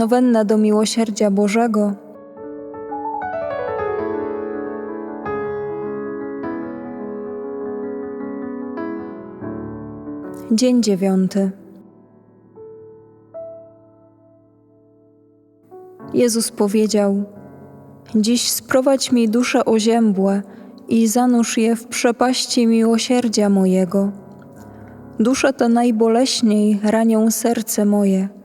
Nowenna do miłosierdzia Bożego. Dzień dziewiąty. Jezus powiedział: Dziś sprowadź mi dusze oziębłe i zanurz je w przepaści miłosierdzia mojego. Dusze te najboleśniej ranią serce moje.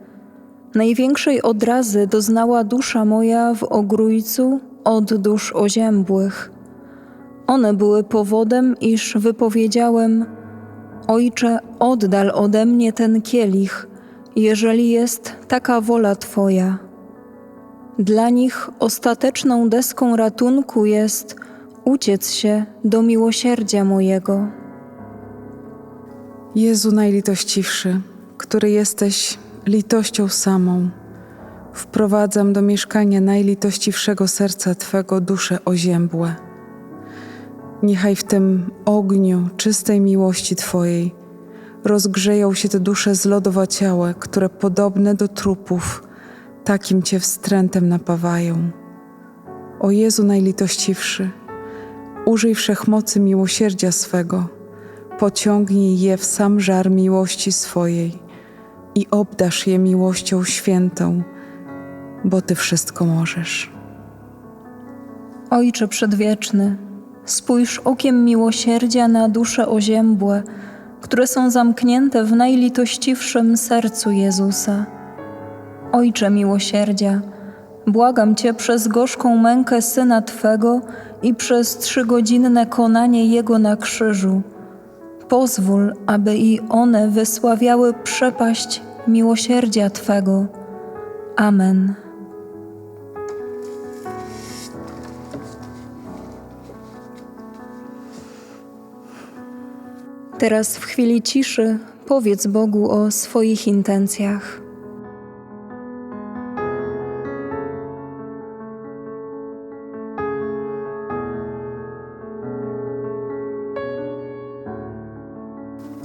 Największej odrazy doznała dusza moja w ogrójcu od dusz oziębłych. One były powodem, iż wypowiedziałem: Ojcze, oddal ode mnie ten kielich, jeżeli jest taka wola Twoja. Dla nich ostateczną deską ratunku jest uciec się do miłosierdzia mojego. Jezu najlitościwszy, który jesteś litością samą, wprowadzam do mieszkania najlitościwszego serca Twego dusze oziębłe. Niechaj w tym ogniu czystej miłości Twojej rozgrzeją się te dusze zlodowaciałe, które podobne do trupów takim Cię wstrętem napawają. O Jezu najlitościwszy, użyj wszechmocy miłosierdzia swego, pociągnij je w sam żar miłości swojej i obdasz je miłością świętą, bo Ty wszystko możesz. Ojcze Przedwieczny, spójrz okiem miłosierdzia na dusze oziębłe, które są zamknięte w najlitościwszym sercu Jezusa. Ojcze miłosierdzia, błagam Cię przez gorzką mękę Syna Twego i przez trzygodzinne konanie Jego na krzyżu. Pozwól, aby i one wysławiały przepaść miłosierdzia Twego. Amen. Teraz w chwili ciszy powiedz Bogu o swoich intencjach.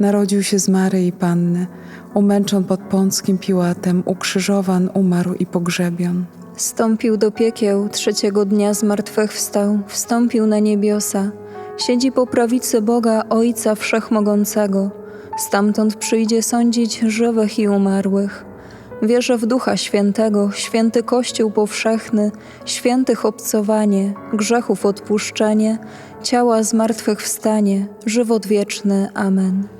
narodził się z Maryi Panny, umęczon pod Pąckim Piłatem, ukrzyżowan, umarł i pogrzebion. Wstąpił do piekieł, trzeciego dnia zmartwychwstał, wstąpił na niebiosa, siedzi po prawicy Boga Ojca Wszechmogącego, stamtąd przyjdzie sądzić żywych i umarłych. Wierzę w Ducha Świętego, święty Kościół powszechny, świętych obcowanie, grzechów odpuszczenie, ciała zmartwychwstanie, żywot wieczny. Amen.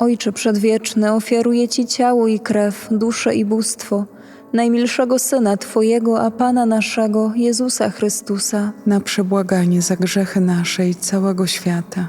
Ojcze Przedwieczny, ofiaruję Ci ciało i krew, duszę i bóstwo najmilszego Syna Twojego, a Pana naszego, Jezusa Chrystusa, na przebłaganie za grzechy nasze i całego świata.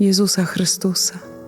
Jezusa Chrystusa,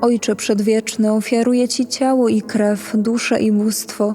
Ojcze Przedwieczny, ofiaruję Ci ciało i krew, duszę i bóstwo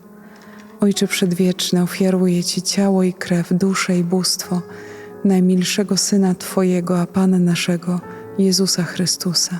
Ojcze Przedwieczny, ofiaruję Ci ciało i krew, duszę i bóstwo najmilszego Syna Twojego, a Pana naszego, Jezusa Chrystusa,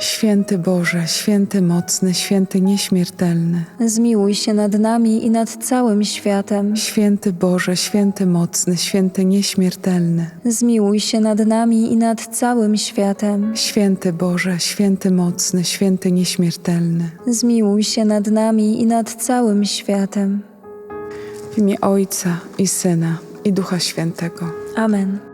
Święty Boże, święty mocny, święty nieśmiertelny, Zmiłuj się nad nami i nad całym światem. święty Boże, święty mocny, święty nieśmiertelny, Zmiłuj się nad nami i nad całym światem. święty Boże, święty mocny, święty nieśmiertelny. Zmiłuj się nad nami i nad całym światem. W imię Ojca i Syna i Ducha Świętego. Amen.